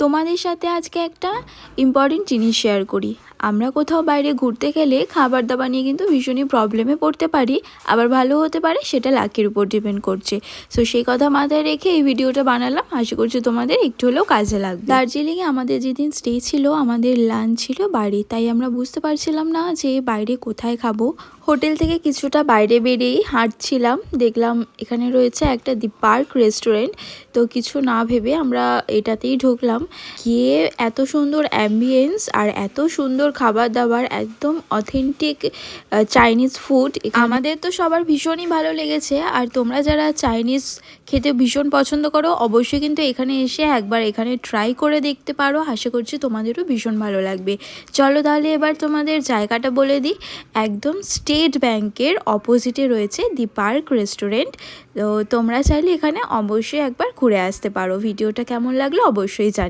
তোমাদের সাথে আজকে একটা ইম্পর্টেন্ট জিনিস শেয়ার করি। আমরা কোথাও বাইরে ঘুরতে গেলে খাবার দাবার নিয়ে কিন্তু ভীষণই প্রবলেমে পড়তে পারি। আবার ভালো হতে পারে সেটা লাকের উপর ডিপেন্ড করছে। সো সেই কথা মাথায় রেখে এই ভিডিওটা বানালাম। আশা করছি তোমাদের একটু হলেও কাজে লাগবে। দার্জিলিংয়ে আমাদের যেদিন স্টে ছিল, আমাদের লাঞ্চ ছিল বাড়ি। তাই আমরা বুঝতে পারছিলাম না যে বাইরে কোথায় খাব। হোটেল থেকে কিছুটা বাইরে বেরিয়েই হাঁটছিলাম। দেখলাম এখানে রয়েছে একটা দি পার্ক রেস্টুরেন্ট তো কিছু না ভেবে আমরা এটাতেই ঢুকলাম। গিয়ে এত সুন্দর অ্যাম্বিয়েন্স আর এত সুন্দর খাবার দাবার একদম অথেন্টিক চাইনিজ ফুড আমাদের তো সবার ভীষণই ভালো লেগেছে। আর তোমরা যারা চাইনিজ খেতে ভীষণ পছন্দ করো, অবশ্যই কিন্তু এখানে এসে একবার এখানে ট্রাই করে দেখতে পারো। আশা করছি তোমাদেরও ভীষণ ভালো লাগবে। চলো তাহলে এবার তোমাদের জায়গাটা বলে দিই। একদম স্টেট ব্যাংকের অপোজিটে রয়েছে দি পার্ক রেস্টুরেন্ট তো তোমরা চাইলে এখানে অবশ্যই একবার ঘুরে আসতে পারো। ভিডিওটা কেমন লাগল অবশ্যই জানি